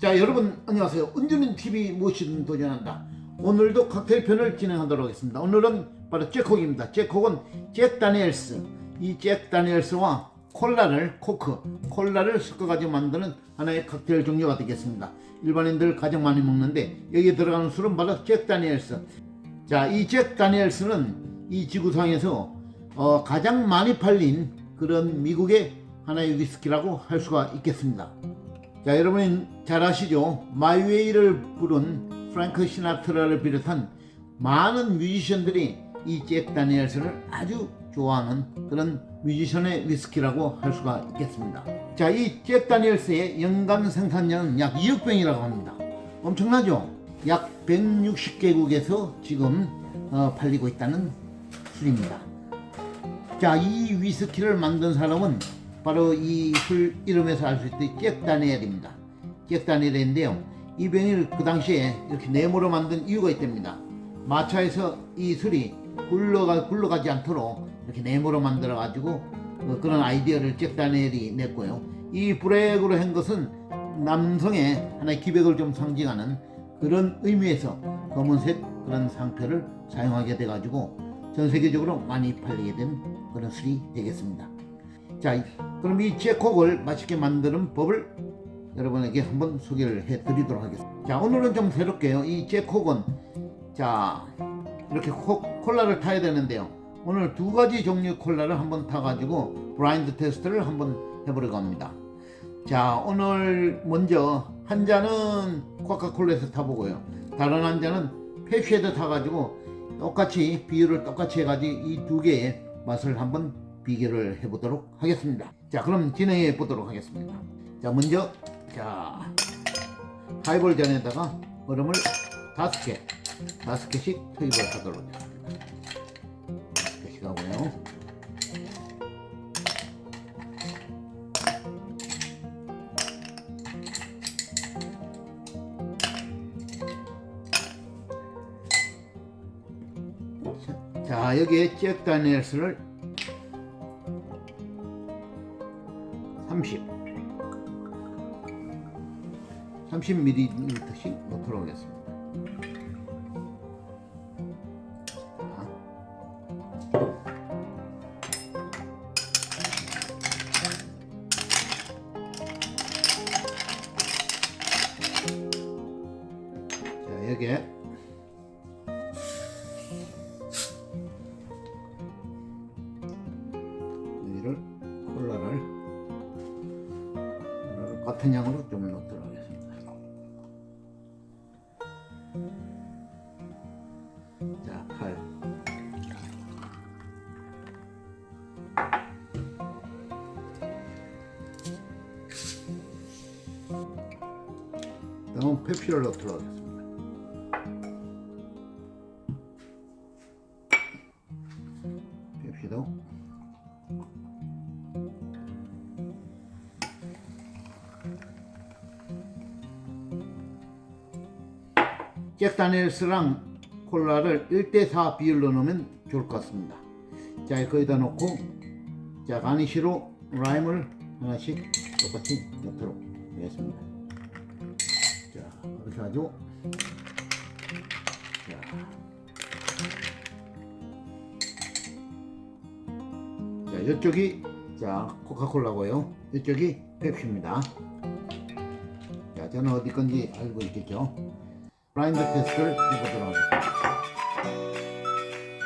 자 여러분 안녕하세요. 은주는 TV 무엇이든 도전한다. 오늘도 칵테일 편을 진행하도록 하겠습니다. 오늘은 바로 잭콕입니다. 잭콕은 잭 다니엘스. 이 잭 다니엘스와 콜라를 코크 콜라를 섞어가지고 만드는 하나의 칵테일 종류가 되겠습니다. 일반인들 가장 많이 먹는데 여기에 들어가는 술은 바로 잭 다니엘스. 자이 잭 다니엘스는 이 지구상에서 어, 가장 많이 팔린 그런 미국의 하나의 위스키라고 할 수가 있겠습니다 자, 여러분 잘 아시죠? 마이웨이를 부른 프랭크 시나트라를 비롯한 많은 뮤지션들이 이 잭 다니엘스를 아주 좋아하는 그런 뮤지션의 위스키라고 할 수가 있겠습니다. 자, 이 잭 다니엘스의 연간 생산량은 약 2억 병이라고 합니다. 엄청나죠? 약 160개국에서 지금 어, 팔리고 있다는 술입니다. 자, 이 위스키를 만든 사람은 바로 이 술 이름에서 알 수 있듯이 잭 다니엘입니다. 잭 다니엘인데요. 이 병을 그 당시에 이렇게 네모로 만든 이유가 있답니다. 마차에서 이 술이 굴러가, 굴러가지 않도록 이렇게 네모로 만들어 가지고 그런 아이디어를 잭 다니엘이 냈고요. 이 브렉으로 한 것은 남성의 하나의 기백을 좀 상징하는 그런 의미에서 검은색 그런 상표를 사용하게 돼가지고 전 세계적으로 많이 팔리게 된 그런 술이 되겠습니다. 자, 그럼 이 제콕을 맛있게 만드는 법을 여러분에게 한번 소개를 해드리도록 하겠습니다. 자, 오늘은 좀 새롭게요. 이 제콕은 자 이렇게 코, 콜라를 타야 되는데요. 오늘 두 가지 종류 콜라를 한번 타가지고 브라인드 테스트를 한번 해보려고 합니다. 자, 오늘 먼저 한 잔은 코카콜라에서 타보고요. 다른 한 잔은 펩시에서 타가지고 똑같이 비율을 똑같이 해가지고 이 두 개의 맛을 한번 비교를 해보도록 하겠습니다. 자, 그럼 진행해 보도록 하겠습니다. 자, 먼저 자 하이볼 잔에다가 얼음을 다섯 개, 다섯 개씩 투입을 하도록 하겠습니다. 다섯 개씩 하고요. 자, 여기에 잭 다니엘스를 30 30ml씩 넣도록 하겠습니다. 자, 여기에 같은 양으로 좀 넣도록 하겠습니다. 자, 8. 다음 페피를 넣도록 하겠습니다. 잭 다니엘스랑 콜라를 1대4 비율로 넣으면 좋을 것 같습니다. 자, 거기다 놓고 자, 가니시로 라임을 하나씩 똑같이 넣도록 하겠습니다. 자, 이렇게 하죠. 자. 자, 이쪽이 자, 코카콜라고요. 이쪽이 펩시입니다. 자, 저는 어디 건지 알고 있겠죠. 블라인드 테스트를 해보도록 하겠습니다.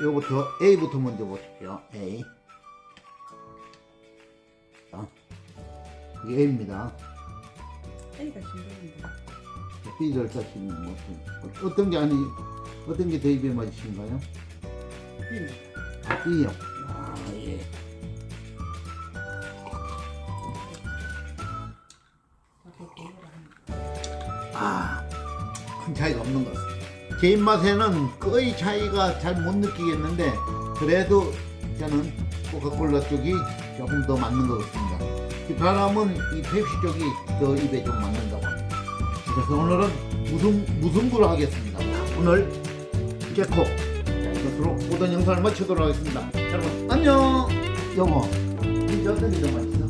요거부터 A부터 먼저 보십시오. A. 자, 이게 A입니다. A가 신기한데. B를 따시는 뭐 어떤, 어떤 게 아니 어떤 게더 입에 맞으신가요? B. 아, B요. 아, 예. 큰 차이가 없는 것 같습니다. 제 입맛에는 거의 차이가 잘 못 느끼겠는데 그래도 저는 코카콜라 쪽이 조금 더 맞는 것 같습니다. 이 바람은 이 펩시 쪽이 더 입에 좀 맞는다고 합니다. 그래서 오늘은 무승, 무승부를 하겠습니다. 오늘 자, 이것으로 모든 영상을 마치도록 하겠습니다. 여러분 안녕! 여보, 이제 어떤 게더 맛있어?